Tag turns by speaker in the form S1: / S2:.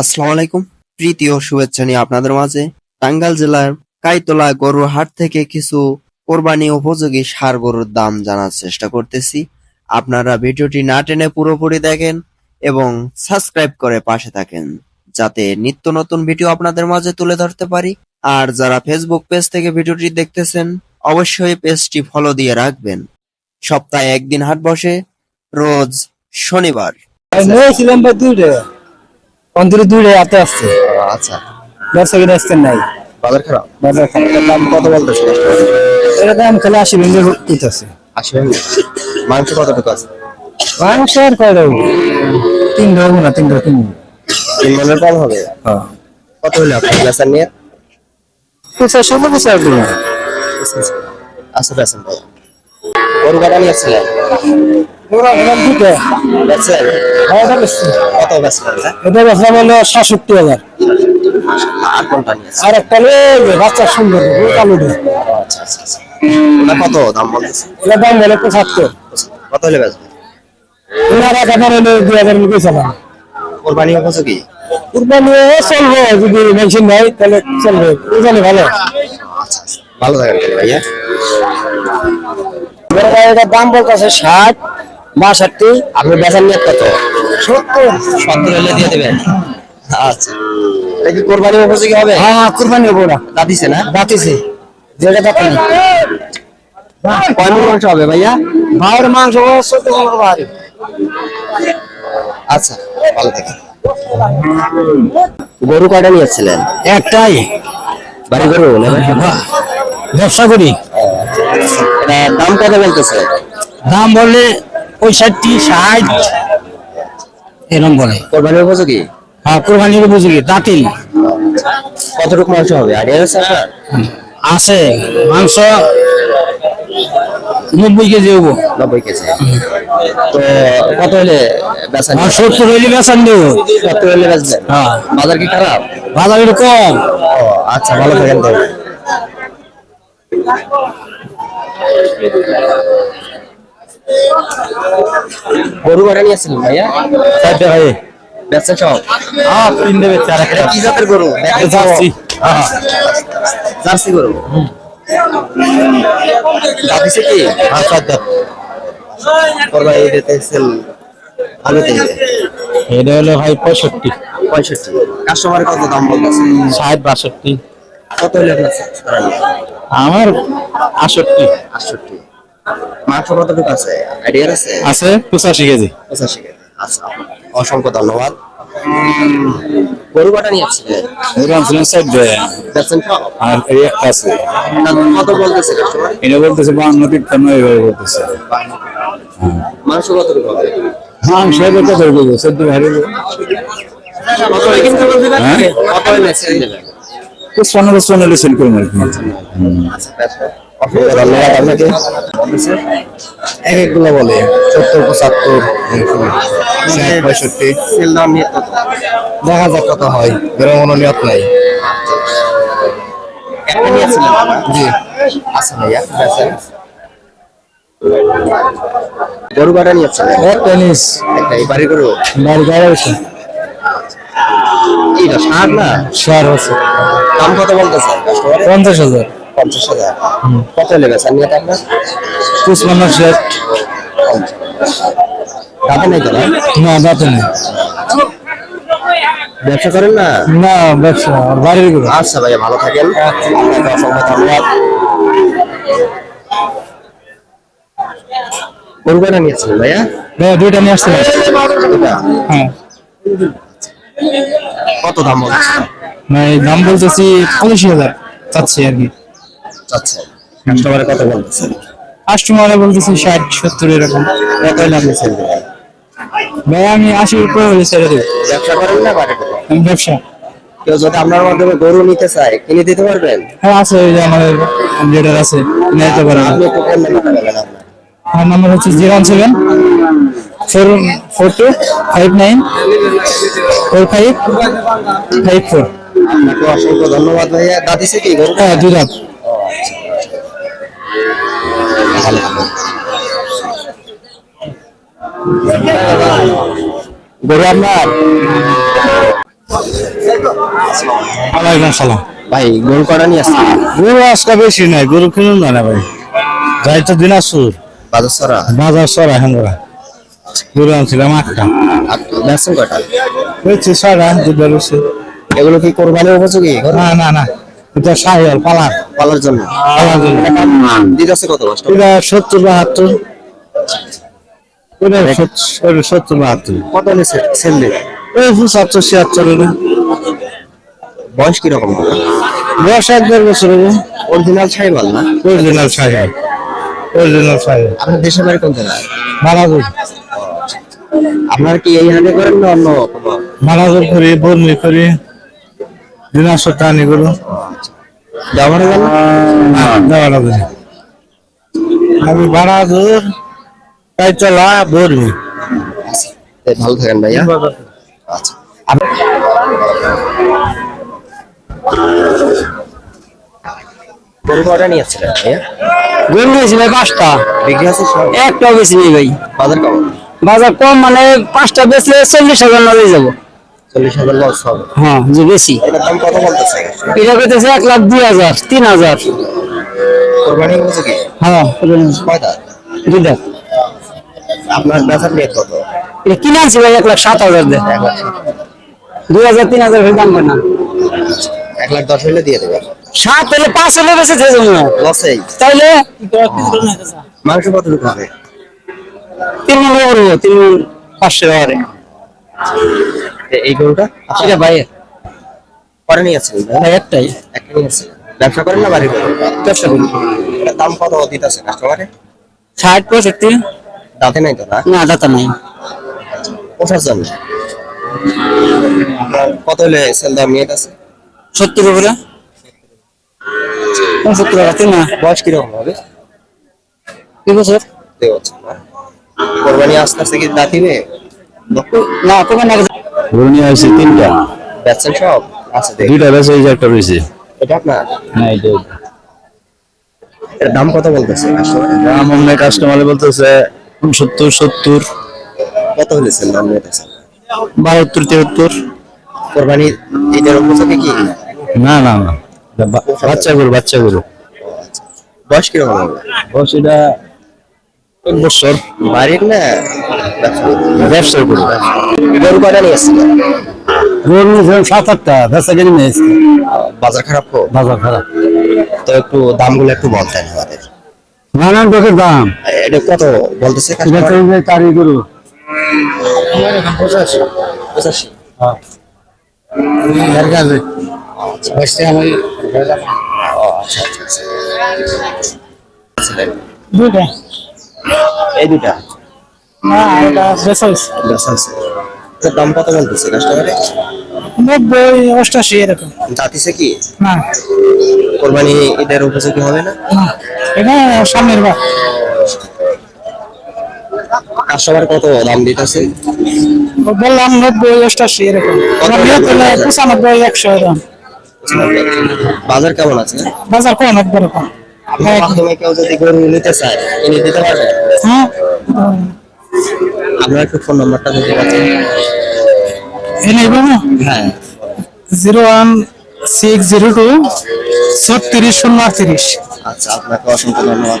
S1: আসসালামু আলাইকুম। প্রীতি ও শুভেচ্ছা নিয়ে আপনাদের মাঝে টাঙ্গাইল জেলার কাইতলা গরুর হাট থেকে কিছু কোরবানি উপযোগী সার গরুর দাম জানার চেষ্টা করতেছি। আপনারা ভিডিওটি না টেনে পুরোপুরি দেখেন এবং সাবস্ক্রাইব করে পাশে থাকেন, যাতে নিত্য নতুন ভিডিও আপনাদের মাঝে তুলে ধরতে পারি। আর যারা ফেসবুক পেজ থেকে ভিডিওটি দেখতেছেন, অবশ্যই পেজটি ফলো দিয়ে রাখবেন। সপ্তাহে একদিন হাট বসে, রোজ শনিবার।
S2: অন্তরে দুইটা হাতে আসছে।
S1: আচ্ছা।
S2: ব্যবসা কিনে আসতেন নাই।
S1: বাজার খারাপ?
S2: বাজার খারাপ।
S1: দাম কত বলতেছে?
S2: এটা দাম খেলে আশি ভেঙে দিতেছে
S1: আশি ভেঙে মাংস কতটুকু আছে?
S2: মাংস আর কয় দেবো তিন দেবো না তিন দেবো তিন
S1: তিন মনের কম হবে?
S2: হ্যাঁ।
S1: কত হলে আপনার বেচার নিয়ে?
S2: পয়সা ষোলো পয়সা আর দেবো
S1: আচ্ছা ভাই। গরু কাটা নিয়েছিলেন
S2: বাচ্চা সুন্দর
S1: কত দাম
S2: দাম পঁচাত্তর
S1: কত
S2: দুই হাজার চালাম
S1: কোরবানি
S2: চলবে যদি মেশিন নাই তাহলে চলবে ভালো
S1: ভালো থাকেন তাহলে
S2: এটার দাম বলতেছে ষাট বাষট্টি
S1: আপনি বেচার নিয়ে কত?
S2: সত্তর।
S1: সত্তর হলে দিয়ে দেবেন। আচ্ছা। এটা কি কোরবানি উপযোগী হবে?
S2: হ্যাঁ হ্যাঁ কুরবানি হব না। যেটা দাঁত নেই।
S1: কয় মন মাংস হবে ভাইয়া?
S2: মাংস চোদ্দ
S1: আচ্ছা ভালো গরু কয়টা নিয়েছিলেন
S2: একটাই।
S1: বাড়ি গরু
S2: ব্যবসা করি।
S1: দাম কত বলতেছে?
S2: দাম বললে পঁয়ষট্টি ষাট। এরকম বলে
S1: কোরবানির উপযোগী?
S2: হ্যাঁ কোরবানির বুঝলি দাঁতিল
S1: কতটুকু মাংস হবে? আইডিয়া আছে
S2: আছে। মাংস নব্বই কেজি হব
S1: নব্বই কেজি। তো কত হলে বেচা
S2: সত্তর হইলে দেবো
S1: কত হলে বেচবেন
S2: হ্যাঁ।
S1: বাজার কি খারাপ?
S2: বাজার কম।
S1: আচ্ছা ভালো থাকেন গরু কটা নিয়েছিলেন ভাইয়া?
S2: চারটে ভাই
S1: বেচা সব?
S2: হ্যাঁ তিন দেবে চার
S1: এটা কি জাতের গরু?
S2: জার্সি। হ্যাঁ
S1: জার্সি গরু? কি?
S2: আচ্ছা
S1: করবা এই দিতেছেন ভালো থেকে
S2: এটা। হলো ভাই পঁয়ষট্টি।
S1: পঁয়ষট্টি। কাস্টমার কত দাম বলতেছে?
S2: ষাট বাষট্টি।
S1: কত হলে আপনার সার্চ করা নিয়ে
S2: আমার আষট্টি
S1: আটষট্টি। মাংস কতটুকু আছে? আইডিয়া আছে?
S2: আছে পঁচাশি কেজি।
S1: পঁচাশি কেজি। আচ্ছা অসংখ্য ধন্যবাদ। গরু কটা নিয়ে আসছিলেন
S2: এরকম ছিলেন ষাট দেয়। আর এই একটা আছে।
S1: কত বলতেছে
S2: এটা বলতেছে বান্ন তিপ্পান্ন এইভাবে বলতেছে।
S1: মাংস কতটুকু হবে?
S2: মাংস কত করব চোদ্দ ভাই
S1: কত হলে কিনতে বলতে পারবেন? কত হলে ছেড়ে দেবেন
S2: পঁচপান্ন হলে সেল করব আর কি
S1: ধন্যবাদ আপনাকে
S2: এক একগুলো বলে সত্তর পঁচাত্তর পঁয়ষট্টি? দেখা যাক কত হয়। এরকম কোনো নিয়ত নাই। জি।
S1: আচ্ছা ভাইয়া গরু কটা একটা এই বাড়ি গরু?
S2: বাড়ি গাড়ি
S1: কি এটা ষাট না?
S2: আছে
S1: দাম কত বলতেছে?
S2: পঞ্চাশ হাজার।
S1: পঞ্চাশ হাজার। কত হলে বেচেন নিয়ে আপনার
S2: পঁচপান্ন শেয়ার
S1: দাদা নাই তো না?
S2: দাঁতে নেই।
S1: ব্যবসা করেন না?
S2: না ব্যবসা বাড়িরগুলো।
S1: আচ্ছা ভাইয়া ভালো থাকেন। আপনাকে অসংখ্য ধন্যবাদ। গরু কটা নিয়েছিলেন ভাইয়া?
S2: ভাইয়া দুইটা নিয়ে হ্যাঁ।
S1: কত দাম বলছে
S2: ভাই দাম বলতেছি পঁচিশ হাজার। চাচ্ছি আর কি।
S1: চাচ্ছে। কাস্টমারে কত বলতেছে?
S2: কাস্টমারে বলতেছি ষাট সত্তর এরকম।
S1: কত সেল
S2: ভাই আমি আশি উপরে হলে ছেড়ে দেবো।
S1: ব্যবসা করেন না বাড়ি
S2: আমি ব্যবসা।
S1: কেউ যদি আপনার মাধ্যমে গরু নিতে চায় কিনে দিতে পারবেন?
S2: হ্যাঁ আছে ওই যে আমাদের আছে নিতে আমার নাম্বার হচ্ছে zero one seven. Four four two five nine four five five four.
S1: আপনাকে অসংখ্য ধন্যবাদ ভাইয়া। দাদিছে কি গরু?
S2: হ্যাঁ দুই দাঁত।
S1: ভালো থাকবেন। গরু আপনার?
S2: ওয়ালাইকুম সালাম
S1: ভাই গরু কটা নিয়ে আসছে
S2: গরু আজকে বেশি নাই গরু কিনুন না ভাই। যাই তো দিনাজপুর।
S1: বাজার সরা
S2: বাজার সরা হেঙ্গরা। গরু আনছিলাম আটটা।
S1: ব্যবসা কটা
S2: হয়েছে ছয়টা দুধ রয়েছে
S1: এগুলো কি কোরবানির উপযোগী?
S2: না না না। এটা সাহিয়াল পালার।
S1: পালার জন্য?
S2: পালার জন্য।
S1: দিতে আছে কত কষ্ট
S2: এটা সত্তর বাহাত্তর। সত্তর বাহাত্তর।
S1: কত নিচ্ছে সেল
S2: ওই পঁচাত্তর ছিয়াত্তর
S1: বয়স কীরকম
S2: বয়স এক দেড় বছর হবে।
S1: অরিজিনাল ছাইবাল না?
S2: অরিজিনাল সাহিয়াল অরিজিনাল সাহিয়াল
S1: আপনার দেশের বাড়ি কোন জায়গায়
S2: মালাজুর
S1: আপনারা কি এই হাটে করেন না অন্য কোনো
S2: মালাজুর করি বর্মি করি দিনাজপুর টানি গরু
S1: ব্যবহার গেল
S2: দেওয়ালা করি আমি বারাজুর কাইতলা বর্মি
S1: ভালো থাকেন ভাইয়া। আচ্ছা। গরু কটা নিয়ে আসছিলেন ভাইয়া?
S3: গরু নিয়েছি ভাই পাঁচটা।
S1: বিক্রি আছে
S3: একটাও বেশি নেই ভাই।
S1: বাজার কেমন
S3: বাজার কম মানে পাঁচটা বেচলে চল্লিশ হাজার নলে যাব।
S1: চল্লিশ হাজার লস হবে।
S3: হ্যাঁ যে বেশি। এটা করতেছে এক লাখ দুই হাজার তিন হাজার।
S1: কি?
S3: হ্যাঁ
S1: কয়টা
S3: দুইটা
S1: আপনার বেচার নিয়ে কত?
S3: এটা কিনে আনছি ভাই এক লাখ সাত হাজার দেয় দুই হাজার তিন হাজার হয়ে দাম পায় না
S1: এক লাখ দশ হলে দিয়ে দেবেন।
S3: সাত হলে পাঁচ হলে বেশি যে জন্য।
S1: লসেই।
S3: তাইলে
S1: মাংস কতটুকু হবে?
S3: তিন মন তিন পাঁচশো টাকারে
S1: এই গরুটা?
S3: এটা ভাইয়ের
S1: পরে নিয়ে আসছেন
S3: ভাই একটাই।
S1: একটা নিয়ে ব্যবসা করেন না বাড়ি করেন
S3: ব্যবসা করি।
S1: দাম কত দিতেছে কাস্টমারে
S3: ষাট পঁয়ষট্টি।
S1: দাঁতে নাই তো না?
S3: না দাতা নাই।
S1: পোষার জন্য কত হলে সেল দাম নিয়ে আছে
S3: সত্তর উপরে সত্তর টাকা না
S1: বয়স কীরকম হবে?
S3: কি বছর।
S1: দুই বছর? কোরবানি আস্তে আস্তে কি দাঁতিবে
S3: না কমে না
S4: গরু নিয়ে আসছে তিনটা।
S1: বেচছেন সব? আছে দেখ।
S4: দুইটা বেচে এই যে একটা রয়েছে
S1: এটা আপনার?
S4: হ্যাঁ এটা।
S1: এর দাম কত বলতেছে
S4: দাম অন্য কাস্টমারে বলতেছে সত্তর সত্তর।
S1: কত হলে দাম নিতেছে
S4: বাহাত্তর তিয়াত্তর
S1: কোরবানি ঈদের উপযোগী কি?
S4: না না না। বাচ্চা গরু বাচ্চা গরু।
S1: বয়স কীরকম হবে?
S4: বস এটা এক বছর।
S1: বাড়ির না?
S4: ব্যবসার গরু।
S1: গরু কটা নিয়ে এসেছিল?
S2: গরু নিয়েছিলাম সাত আটটা বেচা কিনে নিয়েছি
S1: বাজার খারাপ হোক
S2: বাজার খারাপ।
S1: তো একটু দামগুলো একটু বলতেন আমাদের।
S2: নানান রকমের দাম।
S1: এটা কত বলতেছে
S2: তো তারি গরু।
S1: পঁচাশি।
S2: এর কাছে বসতে আমি
S1: আচ্ছা আচ্ছা আচ্ছা। এই দুটা আছে দাম কত বলতেছে কাস্টমারে
S3: নব্বই অষ্টাশি এরকম।
S1: কি?
S3: না।
S1: কোরবানি ঈদের উপযোগী হবে না?
S3: এটা সামনের বার।
S1: কাস্টমার কত দাম দিতেছে?
S3: বললাম নব্বই অষ্টাশি এরকম। পঁচানব্বই একশো এরকম।
S1: বাজার কেমন আছে?
S3: বাজার কম একবার কম।
S1: আপনার মাধ্যমে কেউ যদি গরু নিতে চায় দিতে
S3: হ্যাঁ।
S1: আপনার একটু ফোন নাম্বারটা যদি পাচ্ছেন
S3: এনে
S1: হ্যাঁ।
S3: Zero one six zero two ছত্রিশ শূন্য আটত্রিশ।
S1: আচ্ছা আপনাকে অসংখ্য ধন্যবাদ।